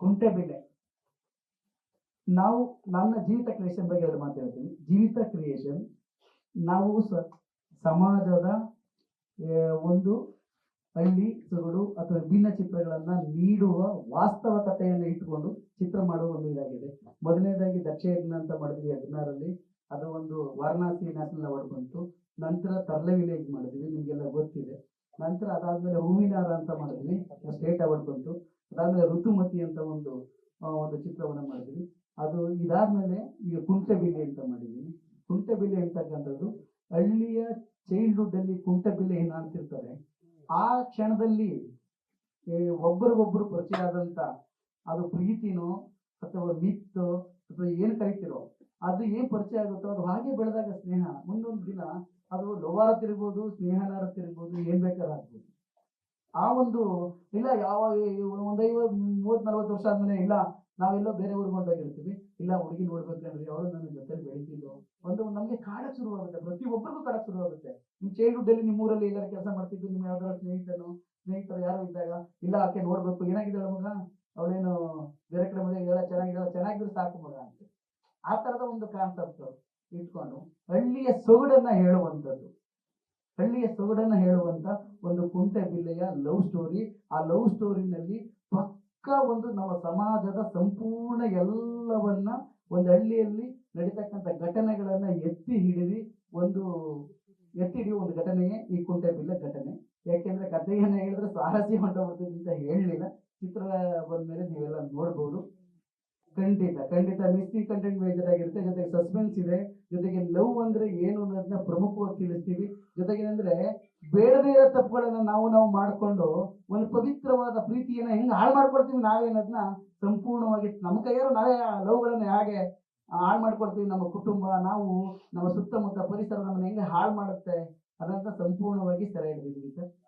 ಕುಂಟೆಬಿಲ್ಲೆ ನಾವು ನನ್ನ ಜೀವಿತ ಕ್ರಿಯೇಷನ್ ಬಗ್ಗೆ ಅದು ಮಾತಾಡ್ತೀನಿ ಜೀವಿತ ಕ್ರಿಯೇಷನ್ ನಾವು ಸಮಾಜದ ಒಂದು ಹಳ್ಳಿ, ಸೊಗಡು ಅಥವಾ ವಿಭಿನ್ನ ಚಿತ್ರಗಳನ್ನ ನೀಡುವ ವಾಸ್ತವಕತೆಯನ್ನು ಇಟ್ಟುಕೊಂಡು ಚಿತ್ರ ಮಾಡುವ ಒಂದು ಇದಾಗಿದೆ. ಮೊದಲನೇದಾಗಿ ದಕ್ಷ ಯಜ್ಞ ಅಂತ ಮಾಡಿದ್ವಿ ಹದಿನಾರಲ್ಲಿ. ಅದು ಒಂದು ವಾರಣಾಸಿ ನ್ಯಾಷನಲ್ ಅವಾರ್ಡ್ ಬಂತು. ನಂತರ ತರ್ಲೆ ವಿಲೇಜ್ ಮಾಡಿದ್ವಿ, ನಿಮಗೆಲ್ಲ ಗೊತ್ತಿದೆ. ನಂತರ ಅದಾದ್ಮೇಲೆ ಹೂವಿನಾರ ಅಂತ ಮಾಡಿದ್ವಿ, ಸ್ಟೇಟ್ ಅವಾರ್ಡ್ ಬಂತು. ಅದಾದ್ಮೇಲೆ ಋತುಮತಿ ಅಂತ ಒಂದು ಒಂದು ಚಿತ್ರವನ್ನು ಮಾಡಿದ್ವಿ. ಅದು ಇದಾದ್ಮೇಲೆ ಈಗ ಕುಂಟೆಬಿಲ್ಲೆ ಅಂತ ಮಾಡಿದ್ದೀನಿ ಕುಂಟೆಬಿಲ್ಲೆ ಅಂತಕ್ಕಂಥದ್ದು ಹಳ್ಳಿಯ ಚೈಲ್ಡ್ಹುಡ್ ಅಲ್ಲಿ ಕುಂಟೆಬಿಲ್ಲೆ ಏನು ಅಂತಿರ್ತಾರೆ, ಆ ಕ್ಷಣದಲ್ಲಿ ಒಬ್ಬರಿಗೊಬ್ರು ಪರಿಚಯ ಆದಂತ ಅದು ಪ್ರೀತಿನೋ ಅಥವಾ ಮಿತ್ತು ಅಥವಾ ಏನು ಕರಿತಿರೋ, ಅದು ಏನು ಪರಿಚಯ ಆಗುತ್ತೋ ಅದು ಹಾಗೆ ಬೆಳೆದಾಗ ಸ್ನೇಹ. ಮುಂದೊಂದು ದಿನ ಅದು ಲೋವಾರ ತಿರ್ಬೋದು ಸ್ನೇಹನಾರ ತಿರ್ಬೋದು ಏನ್ ಬೇಕಾದ್ರೂ ಆಗ್ಬೋದು. ಆ ಒಂದು, ಇಲ್ಲ, ಯಾವಾಗ ಒಂದ್ ಐವತ್ ಮೂವತ್, ನಲ್ವತ್ತು ವರ್ಷ ಆದ್ಮೇಲೆ ಇಲ್ಲ ನಾವೆಲ್ಲೋ ಬೇರೆ ಊರಿಗೆ ಹೊಂಟೋಗಿರ್ತೀವಿ ಇಲ್ಲ, ಹುಡುಗಿ ನೋಡ್ಬೇಕಂದ್ರೆ ಅವರು ನನ್ನ ಜೊತೆ ಬೆಳಿತಿದ್ರು. ಒಂದು ನಮ್ಗೆ ಕಾಡಕ್ ಶುರುವಾಗುತ್ತೆ ಪ್ರತಿಯೊಬ್ಬರಿಗೂ ಕಾಡಕ್ ಶುರುವಾಗುತ್ತೆ ನಿಮ್ ಚೈಲ್ಡ್ಹುಡ್ ಅಲ್ಲಿ ನಿಮ್ಮ ಊರಲ್ಲಿ ಎಲ್ಲಾರು ಕೆಲಸ ಮಾಡ್ತಿದ್ದು ನಿಮ್ಮ ಯಾವ್ದಾರ ಸ್ನೇಹಿತನು, ಸ್ನೇಹಿತರು ಯಾರು ಇದ್ದಾಗ, ಇಲ್ಲ, ಆಕೆ ನೋಡ್ಬೇಕು ಏನಾಗಿದ್ದಾಳೆ ಮಗ? ಅವಳೇನು ಬೇರೆ ಕಡೆ ಮಗ ಎಲ್ಲ ಚೆನ್ನಾಗಿದ್ದಾಳೆ? ಚೆನ್ನಾಗಿದ್ರೆ ಸಾಕು ಮಗ ಅಂತ. ಆ ತರದ ಒಂದು ಕಾನ್ಸೆಪ್ಟ್ ಇಟ್ಕೊಂಡು ಹಳ್ಳಿಯ ಸೊಗಡನ್ನ ಹೇಳುವಂಥದ್ದು. ಹಳ್ಳಿಯ ಸೊಗಡನ್ನ ಹೇಳುವಂತ ಒಂದು ಕುಂಟೆ ಬಿಲ್ಲೆಯ ಲವ್ ಸ್ಟೋರಿ. ಆ ಲವ್ ಸ್ಟೋರಿನಲ್ಲಿ ಪಕ್ಕ ಒಂದು ನಮ್ಮ ಸಮಾಜದ ಸಂಪೂರ್ಣ ಎಲ್ಲವನ್ನ ಒಂದು ಹಳ್ಳಿಯಲ್ಲಿ ನಡೀತಕ್ಕಂಥ ಘಟನೆಗಳನ್ನ ಎತ್ತಿ ಹಿಡಿದು ಒಂದು, ಎತ್ತಿ ಹಿಡಿಯುವ ಒಂದು ಘಟನೆಯೇ ಈ ಕುಂಟೆ ಬಿಲ್ಲೆ ಘಟನೆ. ಯಾಕೆಂದ್ರೆ ಕಥೆಯನ್ನ ಹೇಳಿದ್ರೆ ಸ್ವಾರಸ್ಯ ಹೊಂಟೋಗ್ಬಿಡ್ತದೆ ಅಂತ ಹೇಳಲಿಲ್ಲ. ಚಿತ್ರ ಬಂದ್ಮೇಲೆ ನೀವೆಲ್ಲ ನೋಡ್ಬೋದು. ಖಂಡಿತ ಖಂಡಿತ ಮಿಸ್ಟಿ ಕಂಟೆಂಟ್ ಮೇಜರ್ ಆಗಿರುತ್ತೆ. ಜೊತೆಗೆ ಸಸ್ಪೆನ್ಸ್ ಇದೆ. ಜೊತೆಗೆ ಲವ್ ಅಂದ್ರೆ ಏನು ಅನ್ನೋದನ್ನ ಪ್ರಮುಖವಾಗಿ ತಿಳಿಸ್ತೀವಿ. ಜೊತೆಗೆ ಏನಂದ್ರೆ, ಬೇಡದೇ ಇರೋ ತಪ್ಪುಗಳನ್ನ ನಾವು ನಾವು ಮಾಡ್ಕೊಂಡು ಒಂದು ಪವಿತ್ರವಾದ ಪ್ರೀತಿಯನ್ನ ಹೆಂಗ್ ಹಾಳು ಮಾಡ್ಕೊಳ್ತೀವಿ ನಾವೇ ಅನ್ನೋದನ್ನ ಸಂಪೂರ್ಣವಾಗಿ ನಮ್ಮ ಕೈಯಾರು ನಾವೇ ಲವ್ಗಳನ್ನ ಹೇಗೆ ಹಾಳು ಮಾಡ್ಕೊಳ್ತೀವಿ, ನಮ್ಮ ಕುಟುಂಬ, ನಾವು, ನಮ್ಮ ಸುತ್ತಮುತ್ತ ಪರಿಸರ ನಮ್ಮನ್ನ ಹೆಂಗೆ ಹಾಳು ಮಾಡುತ್ತೆ ಅದನ್ನ ಸಂಪೂರ್ಣವಾಗಿ ಸೆರೆ ಹಿಡಿದಿದ್ದೀವಿ ಸರ್.